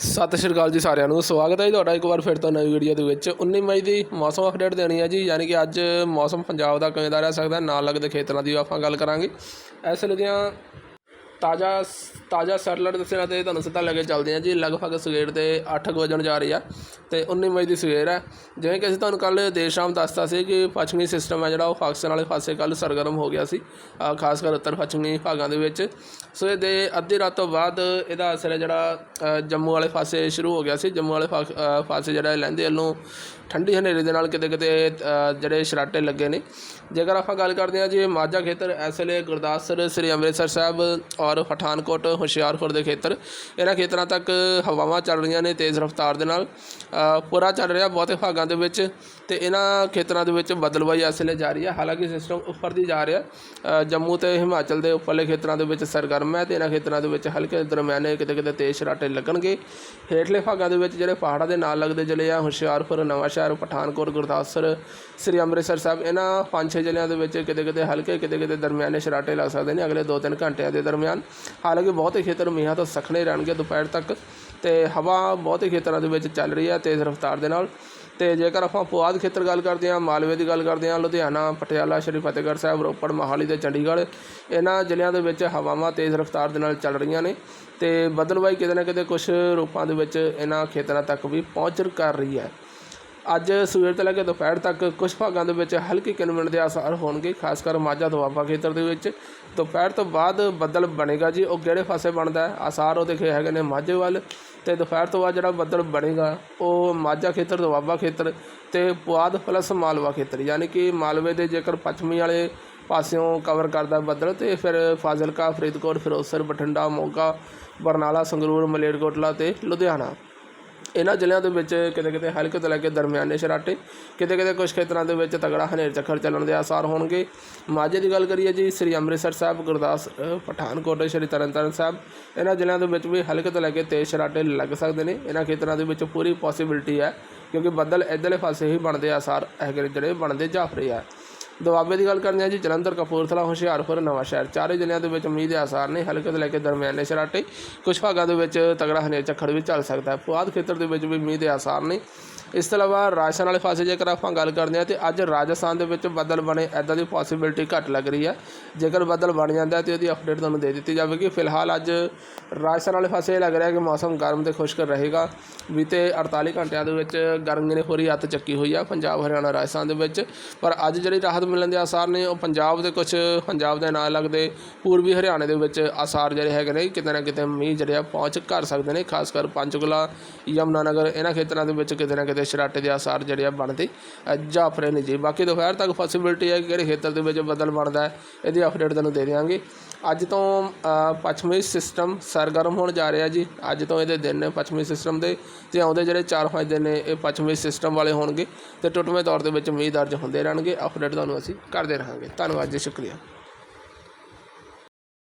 ਸਤਿ ਸ਼੍ਰੀ ਅਕਾਲ ਜੀ ਸਾਰਿਆਂ ਨੂੰ, ਸਵਾਗਤ ਹੈ ਜੀ ਤੁਹਾਡਾ ਇੱਕ ਵਾਰ ਫਿਰ ਤੋਂ ਨਵੀਂ ਵੀਡੀਓ ਦੇ ਵਿੱਚ। 19 ਮਈ ਦੀ ਮੌਸਮ ਅਪਡੇਟ ਦੇਣੀ ਹੈ ਜੀ, ਯਾਨੀ ਕਿ ਅੱਜ ਮੌਸਮ ਪੰਜਾਬ ਦਾ ਕਿਵੇਂ ਦਾ ਰਹਿ ਸਕਦਾ, ਨਾਲ ਲੱਗਦੇ ਖੇਤਰਾਂ ਦੀ ਆਪਾਂ ਗੱਲ ਕਰਾਂਗੇ। ਇਸ ਵੇਲੇ ਦੀਆਂ ਤਾਜ਼ਾ ਤਾਜ਼ਾ ਸੈਟਲਾਈਟ ਦੱਸਣਾ ਤੇ ਤੁਹਾਨੂੰ ਸਿੱਧਾ ਲੈ ਕੇ ਚੱਲਦੇ ਹਾਂ ਜੀ। ਲਗਭਗ ਸਵੇਰ ਦੇ 8 ਕੁ ਵਜਣ ਜਾ ਰਹੀ ਆ ਤੇ 19 ਵਜੇ ਦੀ ਸਵੇਰ ਹੈ। ਜਿਵੇਂ ਕਿ ਅਸੀਂ ਤੁਹਾਨੂੰ ਕੱਲ ਦੇਰ ਸ਼ਾਮ ਦੱਸਤਾ ਸੀ ਕਿ ਪੱਛਮੀ ਸਿਸਟਮ ਹੈ ਜਿਹੜਾ ਉਹ ਪਾਕਿਸਤਾਨ ਵਾਲੇ ਪਾਸੇ ਕੱਲ ਸਰਗਰਮ ਹੋ ਗਿਆ ਸੀ ਖਾਸ ਕਰ ਉੱਤਰ ਪੱਛਮੀ ਭਾਗਾਂ ਦੇ ਵਿੱਚ। ਸੋ ਇਹਦੇ ਅੱਧੀ ਰਾਤ ਤੋਂ ਬਾਅਦ ਇਹਦਾ ਅਸਰ ਹੈ ਜਿਹੜਾ ਜੰਮੂ ਵਾਲੇ ਪਾਸੇ ਸ਼ੁਰੂ ਹੋ ਗਿਆ ਸੀ। ਜੰਮੂ ਵਾਲੇ ਪਾ- ਅ, ਪਾਸੇ ਜਿਹੜਾ ਇਹ ਲਹਿੰਦੇ ਵੱਲੋਂ ਠੰਡੀ ਹਨੇਰੇ ਦੇ ਨਾਲ ਕਿਤੇ ਕਿਤੇ ਜਿਹੜੇ ਸ਼ਰਾਟੇ ਲੱਗੇ ਨੇ। ਜੇਕਰ ਆਪਾਂ ਗੱਲ ਕਰਦੇ ਹਾਂ ਜੀ ਮਾਝਾ ਖੇਤਰ ਇਸ ਵੇਲੇ ਗੁਰਦਾਸਪੁਰ ਸ੍ਰੀ ਅੰਮ੍ਰਿਤਸਰ ਸਾਹਿਬ ਔਰ ਪਠਾਨਕੋਟ, ਹੁਸ਼ਿਆਰਪੁਰ ਦੇ ਖੇਤਰ। ਇਹਨਾਂ ਖੇਤਰਾਂ ਤੱਕ ਹਵਾਵਾਂ ਚੱਲ ਰਹੀਆਂ ਨੇ, ਤੇਜ਼ ਰਫ਼ਤਾਰ ਦੇ ਨਾਲ। ਪੂਰਾ ਚੱਲ ਰਿਹਾ, ਬਹੁਤੇ ਭਾਗਾਂ ਦੇ ਵਿੱਚ। ਅਤੇ ਇਹਨਾਂ ਖੇਤਰਾਂ ਦੇ ਵਿੱਚ ਬਦਲਵਾਈ ਇਸ ਵੇਲੇ ਜਾਰੀ ਹੈ। ਹਾਲਾਂਕਿ ਸਿਸਟਮ ਉੱਪਰ ਦੀ ਜਾ ਰਿਹਾ ਜੰਮੂ ਤੇ ਹਿਮਾਚਲ ਦੇ ਉੱਪਰਲੇ ਖੇਤਰਾਂ ਦੇ ਵਿੱਚ ਸਰਗਰਮ ਹੈ ਅਤੇ ਇਹਨਾਂ ਖੇਤਰਾਂ ਦੇ ਵਿੱਚ ਹਲਕੇ ਦਰਮਿਆਨੇ ਕਿਤੇ ਕਿਤੇ ਤੇਜ਼ ਸ਼ਰਾਟੇ ਲੱਗਣਗੇ। ਹੇਠਲੇ ਭਾਗਾਂ ਦੇ ਵਿੱਚ ਜਿਹੜੇ ਪਹਾੜਾਂ ਦੇ ਨਾਲ ਲੱਗਦੇ ਜ਼ਿਲ੍ਹੇ ਆ, ਹੁਸ਼ਿਆਰਪੁਰ, ਨਵਾਂਸ਼ਹਿਰ, ਪਠਾਨਕੋਟ, ਗੁਰਦਾਸਪੁਰ, ਸ੍ਰੀ ਅੰਮ੍ਰਿਤਸਰ ਸਾਹਿਬ, ਇਹਨਾਂ ਪੰਜ ਛੇ ਜ਼ਿਲ੍ਹਿਆਂ ਦੇ ਵਿੱਚ ਕਿਤੇ ਕਿਤੇ ਹਲਕੇ, ਕਿਤੇ ਕਿਤੇ ਦਰਮਿਆਨੇ ਸ਼ਰਾਟੇ ਲੱਗ ਸਕਦੇ ਨੇ ਅਗਲੇ 2-3 ਘੰਟਿਆਂ ਦੇ ਦਰਮਿਆਨ। ਹਾਲਾਂਕਿ ਬਹੁਤੇ ਖੇਤਰ ਮੀਂਹਾਂ ਤੋਂ ਸਖਣੇ ਰਹਿਣਗੇ ਦੁਪਹਿਰ ਤੱਕ ਤੇ ਹਵਾ ਬਹੁਤੇ ਖੇਤਰਾਂ ਦੇ ਵਿੱਚ ਚੱਲ ਰਹੀ ਹੈ ਤੇਜ਼ ਰਫ਼ਤਾਰ ਦੇ ਨਾਲ। ਤੇ ਜੇਕਰ ਆਪਾਂ ਪੁਆਧ ਖੇਤਰ ਗੱਲ ਕਰਦੇ ਹਾਂ, ਮਾਲਵੇ ਦੀ ਗੱਲ ਕਰਦੇ ਹਾਂ, ਲੁਧਿਆਣਾ, ਪਟਿਆਲਾ, ਸ਼੍ਰੀ ਫਤਿਹਗੜ੍ਹ ਸਾਹਿਬ, ਰੋਪੜ, ਮੋਹਾਲੀ ਤੇ ਚੰਡੀਗੜ੍ਹ, ਇਹਨਾਂ ਜ਼ਿਲ੍ਹਿਆਂ ਦੇ ਵਿੱਚ ਹਵਾਵਾਂ ਤੇਜ਼ ਰਫ਼ਤਾਰ ਦੇ ਨਾਲ ਚੱਲ ਰਹੀਆਂ ਨੇ ਤੇ ਬਦਲਵਾਈ ਕਿਤੇ ਨਾ ਕਿਤੇ ਕੁਝ ਰੂਪਾਂ ਦੇ ਵਿੱਚ ਇਹਨਾਂ ਖੇਤਰਾਂ ਤੱਕ ਵੀ ਪਹੁੰਚ ਕਰ ਰਹੀ ਹੈ। ਅੱਜ ਸਵੇਰ ਤੋਂ ਲੈ ਕੇ ਦੁਪਹਿਰ ਤੱਕ ਕੁਝ ਭਾਗਾਂ ਦੇ ਵਿੱਚ ਹਲਕੀ ਕਿਨਮਣ ਦੇ ਆਸਾਰ ਹੋਣਗੇ, ਖਾਸ ਕਰ ਮਾਝਾ ਦੁਆਬਾ ਖੇਤਰ ਦੇ ਵਿੱਚ। ਦੁਪਹਿਰ ਤੋਂ ਬਾਅਦ ਬੱਦਲ ਬਣੇਗਾ ਜੀ, ਉਹ ਕਿਹੜੇ ਪਾਸੇ ਬਣਦਾ ਹੈ? ਆਸਾਰ ਉਹ ਦਿਖੇ ਹੈਗੇ ਨੇ ਮਾਝੇ ਵੱਲ ਤੇ ਦੁਪਹਿਰ ਤੋਂ ਬਾਅਦ ਜਿਹੜਾ ਬੱਦਲ ਬਣੇਗਾ, ਉਹ ਮਾਝਾ ਖੇਤਰ ਦੁਆਬਾ ਖੇਤਰ ਤੇ ਪੁਆਧ ਪਲੱਸ ਮਾਲਵਾ ਖੇਤਰ, ਯਾਨੀ ਕਿ ਮਾਲਵੇ ਦੇ ਜੇਕਰ ਪੱਛਮੀ ਵਾਲੇ ਪਾਸਿਓਂ ਕਵਰ ਕਰਦਾ ਬੱਦਲ ਤੇ ਫਿਰ ਫਾਜ਼ਿਲਕਾ, ਫਰੀਦਕੋਟ ਫਿਰੋਜ਼ਸਰ ਬਠਿੰਡਾ, ਮੋਗਾ, ਬਰਨਾਲਾ, ਸੰਗਰੂਰ, ਮਲੇਰਕੋਟਲਾ ਤੇ ਲੁਧਿਆਣਾ। ਇਹਨਾਂ ਜ਼ਿਲ੍ਹਿਆਂ ਦੇ ਵਿੱਚ ਕਿਤੇ ਕਿਤੇ ਹਲਕੇ ਤੋਂ ਲੈ ਕੇ ਦਰਮਿਆਨੇ ਸ਼ਰਾਟੇ, ਕਿਤੇ ਕਿਤੇ ਕੁਝ ਖੇਤਰਾਂ ਦੇ ਵਿੱਚ ਤਗੜਾ ਹਨੇਰ ਚੱਕਰ ਚੱਲਣ ਦੇ ਆਸਾਰ ਹੋਣਗੇ। ਮਾਝੇ ਦੀ ਗੱਲ ਕਰੀਏ ਜੀ, ਸ੍ਰੀ ਅੰਮ੍ਰਿਤਸਰ ਸਾਹਿਬ, ਗੁਰਦਾਸ ਪਠਾਨਕੋਟ, ਸ੍ਰੀ ਤਰਨਤਾਰਨ ਸਾਹਿਬ, ਇਹਨਾਂ ਜ਼ਿਲ੍ਹਿਆਂ ਦੇ ਵਿੱਚ ਵੀ ਹਲਕੇ ਤੋਂ ਲੈ ਕੇ ਤੇਜ਼ ਸ਼ਰਾਟੇ ਲੱਗ ਸਕਦੇ ਨੇ। ਇਹਨਾਂ ਖੇਤਰਾਂ ਦੇ ਵਿੱਚ ਪੂਰੀ ਪੋਸੀਬਿਲਿਟੀ ਹੈ, ਕਿਉਂਕਿ ਬੱਦਲ ਇੱਧਰਲੇ ਪਾਸੇ ਹੀ ਬਣਦੇ ਆਸਾਰ ਹੈਗੇ ਨੇ ਜਿਹੜੇ ਬਣਦੇ ਜਾਫਰੇ ਆ। ਦੁਆਬੇ ਦੀ ਗੱਲ ਕਰਦੇ ਹਾਂ ਜੀ, ਜਲੰਧਰ, ਕਪੂਰਥਲਾ, ਹੁਸ਼ਿਆਰਪੁਰ ਨਵਾਂ ਸ਼ਹਿਰ ਚਾਰੇ ਜ਼ਿਲ੍ਹਿਆਂ ਦੇ ਵਿੱਚ ਮੀਂਹ ਦੇ ਆਸਾਰ ਨੇ ਹਲਕੇ ਤੋਂ ਲੈ ਕੇ ਦਰਮਿਆਨੇ ਸ਼ਰਾਟੇ ਕੁਝ ਭਾਗਾਂ ਦੇ ਵਿੱਚ ਤਗੜਾ ਹਨੇਰ ਝੱਖੜ ਵੀ ਚੱਲ ਸਕਦਾ ਹੈ। ਪੁਆਧ ਖੇਤਰ ਦੇ ਵਿੱਚ ਵੀ ਮੀਂਹ ਦੇ ਆਸਾਰ ਨੇ ਇਸ ਤੋਂ ਇਲਾਵਾ ਰਾਜਸਥਾਨ ਵਾਲੇ ਪਾਸੇ ਜੇਕਰ ਆਪਾਂ ਗੱਲ ਕਰਦੇ ਹਾਂ ਤੇ ਅੱਜ ਰਾਜਸਥਾਨ ਦੇ ਵਿੱਚ ਬੱਦਲ ਬਣੇ ਐਦਾਂ ਦੀ ਪੋਸੀਬਿਲਿਟੀ ਘੱਟ ਲੱਗ ਰਹੀ ਹੈ। ਜੇਕਰ ਬੱਦਲ ਬਣ ਜਾਂਦਾ ਹੈ ਤੇ ਉਹਦੀ ਅਪਡੇਟ ਤੁਹਾਨੂੰ ਦੇ ਦਿੱਤੀ ਜਾਵੇਗੀ। ਫਿਲਹਾਲ ਅੱਜ ਰਾਜਸਥਾਨ ਵਾਲੇ ਪਾਸੇ ਇਹ ਲੱਗ ਰਿਹਾ ਕਿ ਮੌਸਮ ਗਰਮ ਤੇ ਖੁਸ਼ਕ ਰਹੇਗਾ। ਬੀਤੇ 48 ਘੰਟਿਆਂ ਦੇ ਵਿੱਚ ਗਰਮੀ ਨੇ ਪੂਰੀ ਹੱਤ ਚੱਕੀ ਹੋਈ ਆ ਪੰਜਾਬ, ਹਰਿਆਣਾ, ਰਾਜਸਥਾਨ ਦੇ ਵਿੱਚ। ਪਰ ਅੱਜ ਜਿਹੜੀ ਰਾਹਤ ਮਿਲਣ ਦੇ ਆਸਾਰ ਨੇ। ਉਹ ਪੰਜਾਬ ਦੇ ਕੁਝ ਪੰਜਾਬ ਦੇ ਨਾਲ ਲੱਗਦੇ ਪੂਰਬੀ ਹਰਿਆਣੇ ਦੇ ਵਿੱਚ ਆਸਾਰ ਜਿਹੜੇ ਹੈਗੇ ਨੇ ਕਿਤੇ ਨਾ ਕਿਤੇ ਮੀਂਹ ਜਿਹੜੇ ਆ ਪਹੁੰਚ ਕਰ ਸਕਦੇ ਨੇ ਖਾਸ ਕਰ ਪੰਚਕੁਲਾ ਯਮੁਨਾਨਗਰ ਇਹਨਾਂ ਖੇਤਰਾਂ ਦੇ ਵਿੱਚ ਕਿਤੇ ਨਾ ਕਿਤੇ ਸ਼ਰਾਟੇ ਦੇ ਆਸਾਰ ਜਿਹੜੇ ਆ ਬਣਦੇ ਅ, ਰਹੇ ਨੇ ਜੀ। ਬਾਕੀ ਦੁਪਹਿਰ ਤੱਕ ਪੋਸੀਬਿਲਿਟੀ ਹੈ ਕਿ ਕਿਹੜੇ ਖੇਤਰ ਦੇ ਵਿੱਚ ਬਦਲ ਬਣਦਾ ਹੈ ਇਹਦੀ ਅਪਡੇਟ ਤੁਹਾਨੂੰ ਦੇ ਦਿਆਂਗੇ। ਅੱਜ ਤੋਂ ਪੱਛਮੀ ਸਿਸਟਮ ਸਰਗਰਮ ਹੋਣ ਜਾ ਰਿਹਾ ਜੀ। ਅੱਜ ਤੋਂ ਇਹਦੇ ਦਿਨ ਨੇ ਪੱਛਮੀ ਸਿਸਟਮ ਦੇ ਤੇ ਆਉਂਦੇ ਜਿਹੜੇ 4-5 ਦਿਨ ਨੇ ਇਹ ਪੱਛਮੀ ਸਿਸਟਮ ਵਾਲੇ ਹੋਣਗੇ ਤੇ ਟੁੱਟਵੇਂ ਤੌਰ ਦੇ ਵਿੱਚ ਮੀਂਹ ਦਰਜ ਹੁੰਦੇ ਰਹਿਣਗੇ। ਅਪਡੇਟ ਤੁਹਾਨੂੰ ਅਸੀਂ ਕਰਦੇ ਰਹਾਂਗੇ। ਧੰਨਵਾਦ ਜੀ ਸ਼ੁਕਰੀਆ।